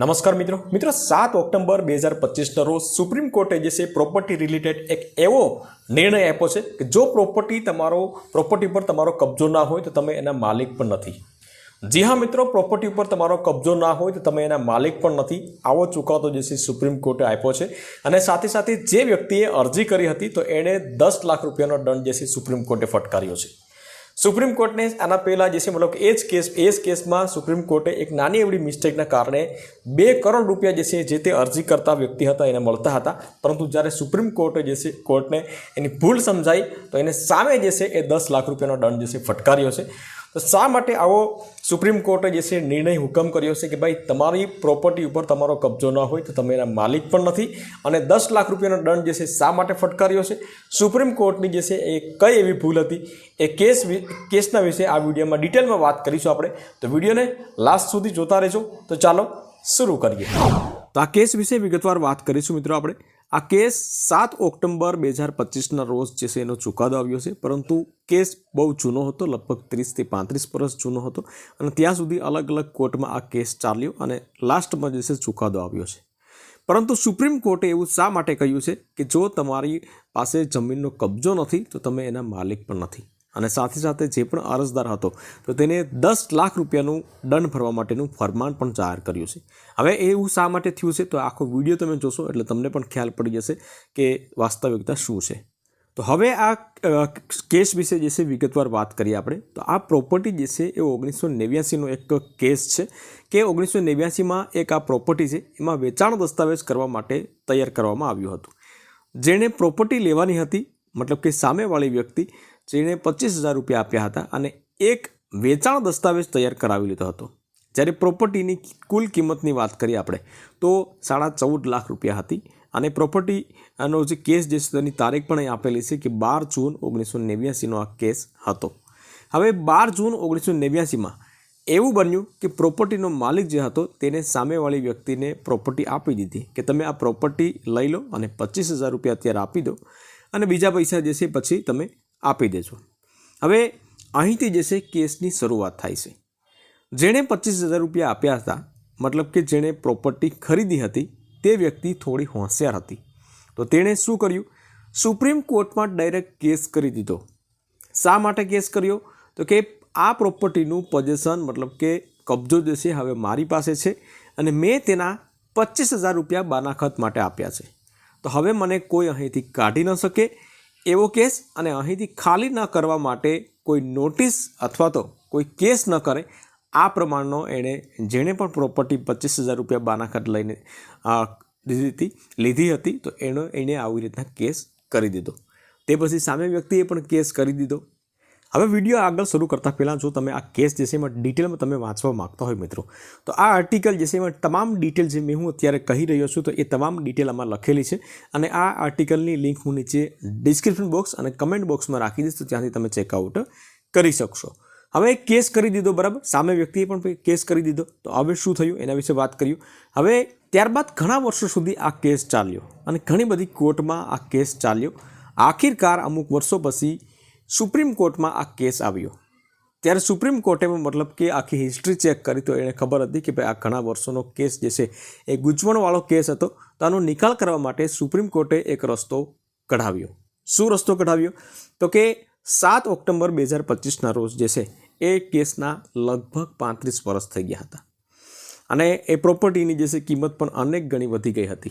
નમસ્કાર મિત્રો. મિત્રો, સાત ઓક્ટોબર બે હજાર પચીસના રોજ સુપ્રીમ કોર્ટે જે છે પ્રોપર્ટી રિલેટેડ એક એવો નિર્ણય આપ્યો છે કે જો પ્રોપર્ટી તમારો, પ્રોપર્ટી પર તમારો કબજો ના હોય તો તમે એના માલિક પણ નથી. જી હા મિત્રો, પ્રોપર્ટી ઉપર તમારો કબજો ના હોય તો તમે એના માલિક પણ નથી. આવો ચુકાદો જે છે સુપ્રીમ કોર્ટે આપ્યો છે. અને સાથે સાથે જે વ્યક્તિએ અરજી કરી હતી તો એણે દસ લાખ રૂપિયાનો દંડ જે છે સુપ્રીમ કોર્ટે ફટકાર્યો છે. સુપ્રીમ કોર્ટને આના પહેલાં જે છે, મતલબ એ જ કેસ, એ જ કેસમાં સુપ્રીમ કોર્ટે એક નાની એવડી મિસ્ટેકના કારણે બે કરોડ રૂપિયા જે છે, જે તે અરજી કરતા વ્યક્તિ હતા, એને મળતા હતા. પરંતુ જ્યારે સુપ્રીમ કોર્ટે જે છે, કોર્ટને એની ભૂલ સમજાઈ, તો એને સામે જે છે, એ દસ લાખ રૂપિયાનો દંડ જે છે, ફટકાર્યો છે. તો શા માટે આવો સુપ્રીમ કોર્ટે જે છે નિર્ણય હુકમ કર્યો છે કે ભાઈ, તમારી પ્રોપર્ટી ઉપર તમારો કબજો ન હોય તો તમે એના માલિક પણ નથી અને દસ લાખ રૂપિયાનો દંડ જે છે શા માટે ફટકાર્યો છે? સુપ્રીમ કોર્ટની જે છે એ કઈ એવી ભૂલ હતી? એ કેસ કેસના વિશે આ વિડીયોમાં ડિટેલમાં વાત કરીશું આપણે. તો વિડીયોને લાસ્ટ સુધી જોતા રહેજો. તો ચાલો, શરૂ કરીએ. તો આ કેસ વિશે વિગતવાર વાત કરીશું મિત્રો આપણે. આ કેસ સાત ઓક્ટોબર બે હજાર પચીસના રોજ જે છે એનો ચુકાદો આવ્યો છે, પરંતુ કેસ બહુ જૂનો હતો, લગભગ ત્રીસથી પાંત્રીસ વર્ષ જૂનો હતો અને ત્યાં સુધી અલગ અલગ કોર્ટમાં આ કેસ ચાલ્યો અને લાસ્ટમાં જે છે ચુકાદો આવ્યો છે. પરંતુ સુપ્રીમ કોર્ટે એવું શા માટે કહ્યું છે કે જો તમારી પાસે જમીનનો કબજો નથી, તો તમે એના માલિક પણ નથી. અને સાથે સાથે જે પણ અરજદાર હતો, તો તેને દસ લાખ રૂપિયાનું દંડ ભરવા માટેનું ફરમાન પણ જાહેર કર્યું છે. હવે એવું શા માટે થયું છે? તો આખો વીડિયો તમે જોશો એટલે તમને પણ ખ્યાલ પડી જશે કે વાસ્તવિકતા શું છે. તો હવે આ કેસ વિશે જે છે વિગતવાર વાત કરીએ આપણે. તો આ પ્રોપર્ટી જે છે એ ઓગણીસો નેવ્યાસીનો એક કેસ છે કે ઓગણીસો નેવ્યાસીમાં એક આ પ્રોપર્ટી છે, એમાં વેચાણ દસ્તાવેજ કરવા માટે તૈયાર કરવામાં આવ્યું હતું. જેણે પ્રોપર્ટી લેવાની હતી, મતલબ કે સામેવાળી વ્યક્તિ જેણે પચીસ હજાર રૂપિયા આપ્યા હતા અને એક વેચાણ દસ્તાવેજ તૈયાર કરાવી લીધો હતો. જ્યારે પ્રોપર્ટીની કુલ કિંમતની વાત કરીએ આપણે, તો સાડા ચૌદ લાખ રૂપિયા હતી અને પ્રોપર્ટીનો જે કેસ જે છે તેની તારીખ પણ અહીં આપેલી છે કે બાર જૂન ઓગણીસો નેવ્યાસીનો આ કેસ હતો. હવે બાર જૂન ઓગણીસો નેવ્યાસીમાં એવું બન્યું કે પ્રોપર્ટીનો માલિક જે હતો તેને સામેવાળી વ્યક્તિને પ્રોપર્ટી આપી દીધી કે તમે આ પ્રોપર્ટી લઈ લો અને પચીસ હજાર રૂપિયા અત્યારે આપી દો અને બીજા પૈસા જે છે પછી તમે આપી દેજો. હવે અહીંથી જે છે કેસની શરૂઆત થાય છે. જેણે પચીસ હજાર રૂપિયા આપ્યા હતા, મતલબ કે જેણે પ્રોપર્ટી ખરીદી હતી, તે વ્યક્તિ થોડી હોશિયાર હતી. તો તેણે શું કર્યું? સુપ્રીમ કોર્ટમાં ડાયરેક્ટ કેસ કરી દીધો. શા માટે કેસ કર્યો? તો કે આ પ્રોપર્ટીનું પોઝેશન, મતલબ કે કબજો જે છે, હવે મારી પાસે છે અને મેં તેના પચીસ હજાર રૂપિયા બાનાખત માટે આપ્યા છે. તો હવે મને કોઈ અહીંથી કાઢી ન શકે. એવો કેસ અને અહીંથી ખાલી ન કરવા માટે કોઈ નોટિસ અથવા તો કોઈ કેસ ન કરે, આ પ્રમાણનો એણે જેણે પણ પ્રોપર્ટી પચીસ હજાર રૂપિયા બાનાખત લઈને લીધી લીધી હતી, તો એનો એણે આવી રીતના કેસ કરી દીધો. તે પછી સામે વ્યક્તિએ પણ કેસ કરી દીધો. હવે વીડિયો આગળ શરૂ કરતાં પહેલાં જો તમે આ કેસ જે છે એમાં ડિટેલમાં તમે વાંચવા માગતા હોય મિત્રો, તો આ આર્ટિકલ જે છે એમાં તમામ ડિટેલ જે મેં હું અત્યારે કહી રહ્યો છું, તો એ તમામ ડિટેલ આમાં લખેલી છે. અને આ આર્ટિકલની લિંક હું નીચે ડિસ્ક્રિપ્શન બોક્સ અને કમેન્ટ બોક્સમાં રાખી દઈશ, તો ત્યાંથી તમે ચેકઆઉટ કરી શકશો. હવે કેસ કરી દીધો, બરાબર? સામે વ્યક્તિએ પણ કેસ કરી દીધો, તો હવે શું થયું? એના વિશે વાત કર્યું હવે ત્યારબાદ ઘણા વર્ષો સુધી આ કેસ ચાલ્યો અને ઘણી બધી કોર્ટમાં આ કેસ ચાલ્યો. આખિરકાર અમુક વર્ષો પછી સુપ્રીમ કોર્ટમાં આ કેસ આવ્યો. ત્યારે સુપ્રીમ કોર્ટે મતલબ કે આખી હિસ્ટ્રી ચેક કરી તો એને ખબર હતી કે ભાઈ આ ઘણા વર્ષોનો કેસ જે છે એ ગૂંચવણવાળો કેસ હતો. તો આનો નિકાલ કરવા માટે સુપ્રીમ કોર્ટે એક રસ્તો કઢાવ્યો. શું રસ્તો કઢાવ્યો? તો કે સાત ઓક્ટોબર બે હજાર પચીસના રોજ જે છે એ કેસના લગભગ પાંત્રીસ વર્ષ થઈ ગયા હતા. અને એ પ્રોપર્ટીની જે છે કિંમત પણ અનેક ગણી વધી ગઈ હતી.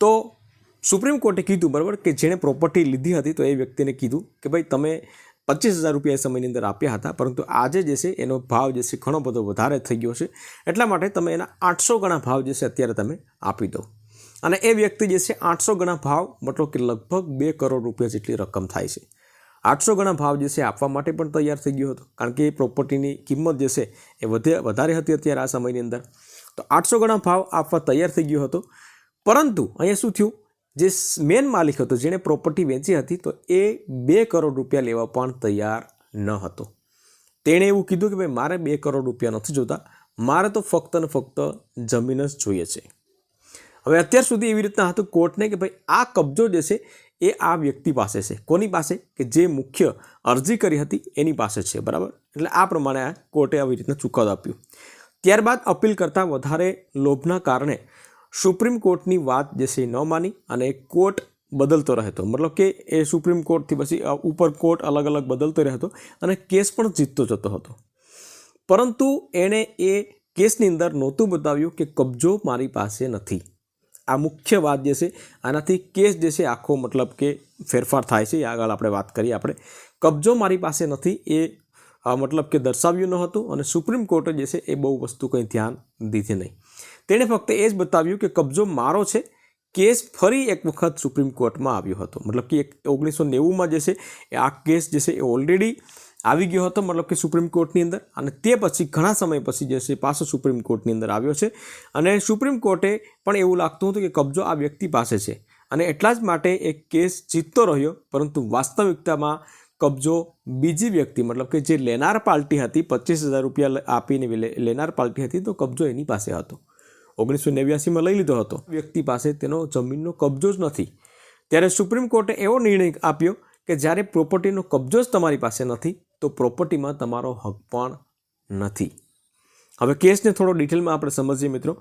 તો સુપ્રીમ કોર્ટે કીધું, બરાબર, કે જેણે પ્રોપર્ટી લીધી હતી, તો એ વ્યક્તિને કીધું કે ભાઈ, તમે પચીસ હજાર રૂપિયા એ સમયની અંદર આપ્યા હતા, પરંતુ આજે જે છે, એનો ભાવ જે છે, ઘણો બધો વધારે થઈ ગયો છે. એટલા માટે તમે એના આઠસો ગણા ભાવ જે છે, અત્યારે તમે આપી દો. અને એ વ્યક્તિ જે છે, આઠસો ગણા ભાવ, મતલબ કે લગભગ બે કરોડ રૂપિયા જેટલી રકમ થાય છે. આઠસો ગણા ભાવ જે છે, આપવા માટે પણ તૈયાર થઈ ગયો હતો, કારણ કે એ પ્રોપર્ટીની કિંમત જે છે, એ વધે, વધારે હતી અત્યારે આ સમયની અંદર. તો આઠસો ગણા ભાવ આપવા તૈયાર થઈ ગયો હતો. પરંતુ, અહીંયા શું થયું? જે મેન માલિક હતો, જેણે પ્રોપર્ટી વેચી હતી, તો એ બે કરોડ રૂપિયા લેવા પણ તૈયાર ન હતો. તેણે એવું કીધું કે ભાઈ, મારે બે કરોડ રૂપિયા નથી જોતા, મારે તો ફક્ત ને ફક્ત જમીન જ જોઈએ છે. હવે અત્યાર સુધી એવી રીતના હતું કોર્ટને કે ભાઈ, આ કબજો જે છે, એ આ વ્યક્તિ પાસે છે. કોની પાસે? કે જે મુખ્ય અરજી કરી હતી, એની પાસે છે, બરાબર? એટલે આ પ્રમાણે આ કોર્ટે આવી રીતના ચુકાદો આપ્યો. ત્યારબાદ અપીલ કરતાં વધારે લોભના કારણે સુપ્રીમ કોર્ટની વાત જે છે એ ન માની અને કોર્ટ બદલતો રહેતો. મતલબ કે એ સુપ્રીમ કોર્ટથી પછી ઉપર કોર્ટ અલગ અલગ બદલતો રહેતો અને કેસ પણ જીતતો જતો હતો. પરંતુ એણે એ કેસની અંદર નહોતું બતાવ્યું કે કબજો મારી પાસે નથી. આ મુખ્ય વાત જે છે, આનાથી કેસ જે છે, આખો મતલબ કે ફેરફાર થાય છે. આગળ આપણે વાત કરીએ આપણે. કબજો મારી પાસે નથી એ મતલબ કે દર્શાવ્યું ન હતું અને સુપ્રીમ કોર્ટે જે છે એ બહુ વસ્તુ કંઈ ધ્યાન દીધી નહીં. તેણે ફક્ત એ જ બતાવ્યું કે કબજો મારો છે. કેસ ફરી એક વખત સુપ્રીમ કોર્ટમાં આવ્યો હતો. મતલબ કે એક ઓગણીસો નેવુંમાં જે છે, એ આ કેસ જે છે, એ ઓલરેડી આવી ગયો હતો, મતલબ કે સુપ્રીમ કોર્ટની અંદર. અને તે પછી ઘણા સમય પછી જે છે, પાછો સુપ્રીમ કોર્ટની અંદર આવ્યો છે. અને સુપ્રીમ કોર્ટે પણ એવું લાગતું હતું કે કબજો આ વ્યક્તિ પાસે છે. અને એટલા જ માટે એક કેસ જીતતો રહ્યો, પરંતુ વાસ્તવિકતામાં કબજો બીજી વ્યક્તિ, મતલબ કે જે લેનાર પાર્ટી હતી, પચીસ હજાર રૂપિયા આપીને લેનાર પાર્ટી હતી, તો કબજો એની પાસે હતો. ઓગણીસો નેવ્યાસીમાં લઈ લીધો હતો. વ્યક્તિ પાસે તેનો જમીનનો કબજો જ નથી. ત્યારે સુપ્રીમ કોર્ટે એવો નિર્ણય આપ્યો કે જ્યારે પ્રોપર્ટીનો કબજો જ તમારી પાસે નથી, તો પ્રોપર્ટીમાં તમારો હક પણ નથી. હવે કેસને થોડો ડિટેલમાં આપણે સમજીએ મિત્રો.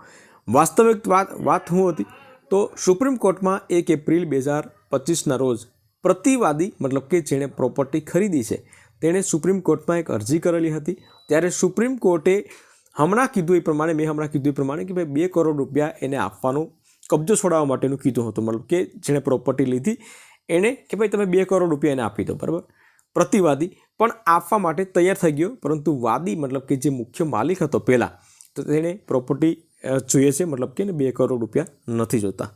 વાસ્તવિક વાત વાત શું હતી, તો સુપ્રીમ કોર્ટમાં એક એપ્રિલ બે હજાર પચીસના રોજ પ્રતિવાદી, મતલબ કે જેણે પ્રોપર્ટી ખરીદી છે, તેણે સુપ્રીમ કોર્ટમાં એક અરજી કરેલી હતી. ત્યારે સુપ્રીમ કોર્ટે હમણાં કીધું એ પ્રમાણે, મેં હમણાં કીધું એ પ્રમાણે કે ભાઈ બે કરોડ રૂપિયા એને આપવાનું કબજો છોડાવવા માટેનું કીધું હતું. મતલબ કે જેણે પ્રોપર્ટી લીધી એણે કે ભાઈ તમે બે કરોડ રૂપિયા એને આપી દો, બરાબર? પ્રતિવાદી. પણ આપવા માટે તૈયાર થઈ ગયો, પરંતુ વાદી, મતલબ કે જે મુખ્ય માલિક હતો પહેલાં, તો તેણે પ્રોપર્ટી જોઈએ છે, મતલબ કે બે કરોડ રૂપિયા નથી જોતા.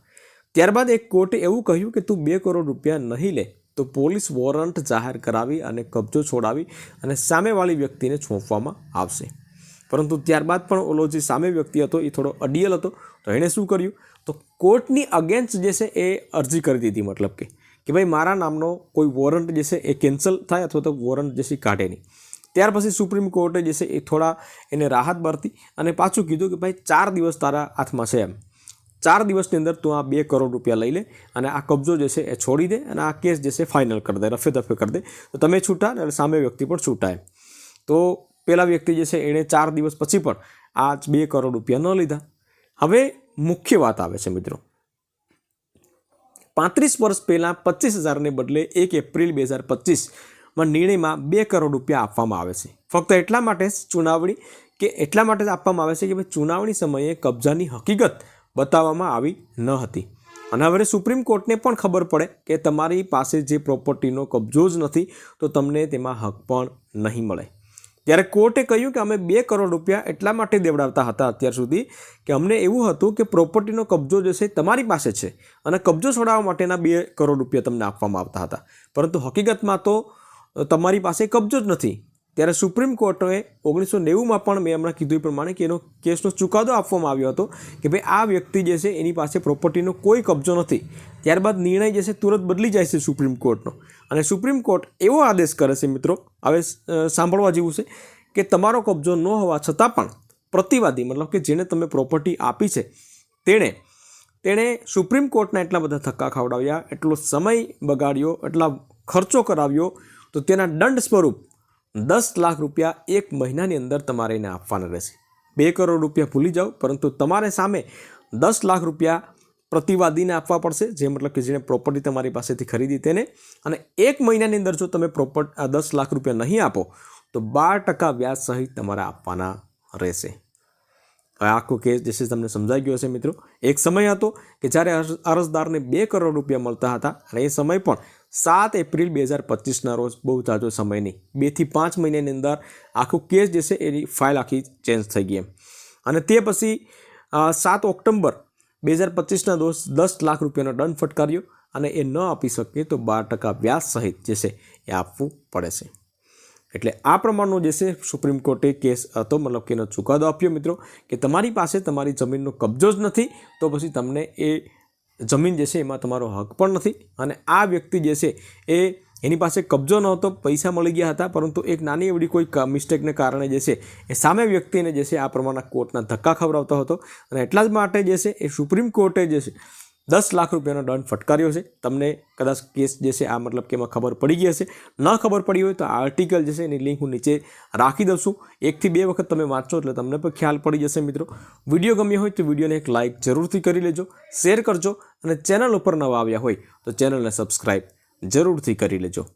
ત્યારબાદ એક કોર્ટે એવું કહ્યું કે તું બે કરોડ રૂપિયા નહીં લે, તો પોલીસ વોરંટ જાહેર કરાવી અને કબજો છોડાવી અને સામેવાળી વ્યક્તિને સોંપવામાં આવશે. પરંતુ ત્યારબાદ પણ ઓલો જે સામે વ્યક્તિ હતો એ થોડો અડિયલ હતો. તો એણે શું કર્યું? તો કોર્ટની અગેન્સ્ટ જે છે એ અરજી કરી દીધી મતલબ કે કે ભાઈ મારા નામનો કોઈ વોરંટ જે છે એ કેન્સલ થાય અથવા તો વોરંટ જે છે કાઢે નહીં. ત્યાર પછી સુપ્રીમ કોર્ટે જે છે એ થોડા એને રાહત બરતી અને પાછું કીધું કે ભાઈ ચાર દિવસ તારા હાથમાં છે એમ. ચાર દિવસની અંદર તું આ બે કરોડ રૂપિયા લઈ લે અને આ કબજો જે છે એ છોડી દે અને આ કેસ જે છે ફાઇનલ કરી દે રફે દફે કરી દે. તો તમે છૂટા અને સામે વ્યક્તિ પણ છૂટાય તો પેલા વ્યક્તિ જે છે એણે ચાર દિવસ પછી પણ આ બે કરોડ રૂપિયા ન લીધા. હવે મુખ્ય વાત આવે છે મિત્રો. પાંત્રીસ વર્ષ પહેલાં પચીસ હજારને બદલે એક એપ્રિલ બે હજાર પચીસમાં નિર્ણયમાં બે કરોડ રૂપિયા આપવામાં આવે છે. ફક્ત એટલા માટે જ ચુનાવણી કે એટલા માટે જ આપવામાં આવે છે કે ભાઈ ચુનાવણી સમયે કબજાની હકીકત બતાવવામાં આવી ન હતી. અને હવે સુપ્રીમ કોર્ટને પણ ખબર પડે કે તમારી પાસે જે પ્રોપર્ટીનો કબજો જ નથી તો તમને તેમાં હક પણ નહીં મળે. ત્યારે કોર્ટે કહ્યું કે અમે બે કરોડ રૂપિયા એટલા માટે દેવડાવતા હતા અત્યાર સુધી કે અમને એવું હતું કે પ્રોપર્ટીનો કબજો જે છે તમારી પાસે છે અને કબજો છોડાવવા માટેના બે કરોડ રૂપિયા તમને આપવામાં આવતા હતા. પરંતુ હકીકતમાં તો તમારી પાસે કબજો જ નથી. ત્યારે સુપ્રીમ કોર્ટે ઓગણીસો નેવુંમાં પણ મેં હમણાં કીધું એ પ્રમાણે કે એનો કેસનો ચુકાદો આપવામાં આવ્યો હતો કે ભાઈ આ વ્યક્તિ જે છે એની પાસે પ્રોપર્ટીનો કોઈ કબજો નથી. ત્યારબાદ નિર્ણય જે છે તુરંત બદલી જાય છે સુપ્રીમ કોર્ટનો. અને સુપ્રીમ કોર્ટ એવો આદેશ કરે છે મિત્રો, હવે સાંભળવા જેવું છે કે તમારો કબજો ન હોવા છતાં પણ પ્રતિવાદી, મતલબ કે જેને તમે પ્રોપર્ટી આપી છે, તેણે તેણે સુપ્રીમ કોર્ટના એટલા બધા ધક્કા ખવડાવ્યા, એટલો સમય બગાડ્યો, એટલા ખર્ચો કરાવ્યો, તો તેના દંડ સ્વરૂપ દસ લાખ રૂપિયા એક મહિનાની અંદર તમારે એને આપવાના રહેશે. બે કરોડ રૂપિયા ભૂલી જાઓ, પરંતુ તમારે સામે દસ લાખ રૂપિયા પ્રતિવાદીને આપવા પડશે, જે મતલબ કે જેણે પ્રોપર્ટી તમારી પાસેથી ખરીદી તેને. અને એક મહિનાની અંદર જો તમે પ્રોપર્ટ દસ લાખ રૂપિયા નહીં આપો, તો બાર ટકા વ્યાજ સહિત તમારે આપવાના રહેશે. હવે આખો કેસ જે છે તમને સમજાઈ ગયો હશે મિત્રો. એક સમય હતો કે જ્યારે અરજ- અરજદારને બે કરોડ રૂપિયા મળતા હતા, અને એ સમય પણ સાત એપ્રિલ બે હજાર પચીસના રોજ બહુ તાજો સમય નહીં બેથી પાંચ મહિનાની અંદર આખું કેસ જે છે એની ફાઇલ આખી ચેન્જ થઈ ગઈ એમ. અને તે પછી સાત ઓક્ટોબર બે હજાર પચીસના દોષ દસ લાખ રૂપિયાનો દંડ ફટકાર્યો અને એ ન આપી શકે તો બાર ટકા વ્યાજ સહિત જે છે એ આપવું પડે છે. એટલે આ પ્રમાણનો જે છે સુપ્રીમ કોર્ટે કેસ હતો, મતલબ કે એનો ચુકાદો આપ્યો મિત્રો, કે તમારી પાસે તમારી જમીનનો કબજો જ નથી, તો પછી તમને એ જમીન જે છે એમાં તમારો હક પણ નથી અને આ વ્યક્તિ જે છે એ એની પાસે કબજો નહોતો, પૈસા મળી ગયા હતા, પરંતુ એક નાની એવડી કોઈ મિસ્ટેકને કારણે જે છે એ સામે વ્યક્તિને જે છે આ પ્રમાણના કોર્ટના ધક્કા ખવડાવતો હતો. અને એટલા જ માટે જે છે એ સુપ્રીમ કોર્ટે જે છે દસ લાખ રૂપિયાનો દંડ ફટકાર્યો છે. તમને કદાચ કેસ જે છે, આ મતલબ કે એમાં ખબર પડી ગઈ હશે. ન ખબર પડી હોય તો આ આર્ટિકલ જે છે, એની લિંક હું નીચે રાખી દઉં છું. એકથી બે વખત તમે વાંચો એટલે તમને પણ ખ્યાલ પડી જશે મિત્રો. વીડિયો ગમ્યો હોય તો વિડીયોને એક લાઇક જરૂરથી કરી લેજો, શેર કરજો અને ચેનલ ઉપર નવા આવ્યા હોય તો ચેનલને સબસ્ક્રાઈબ જરૂરથી કરી લેજો.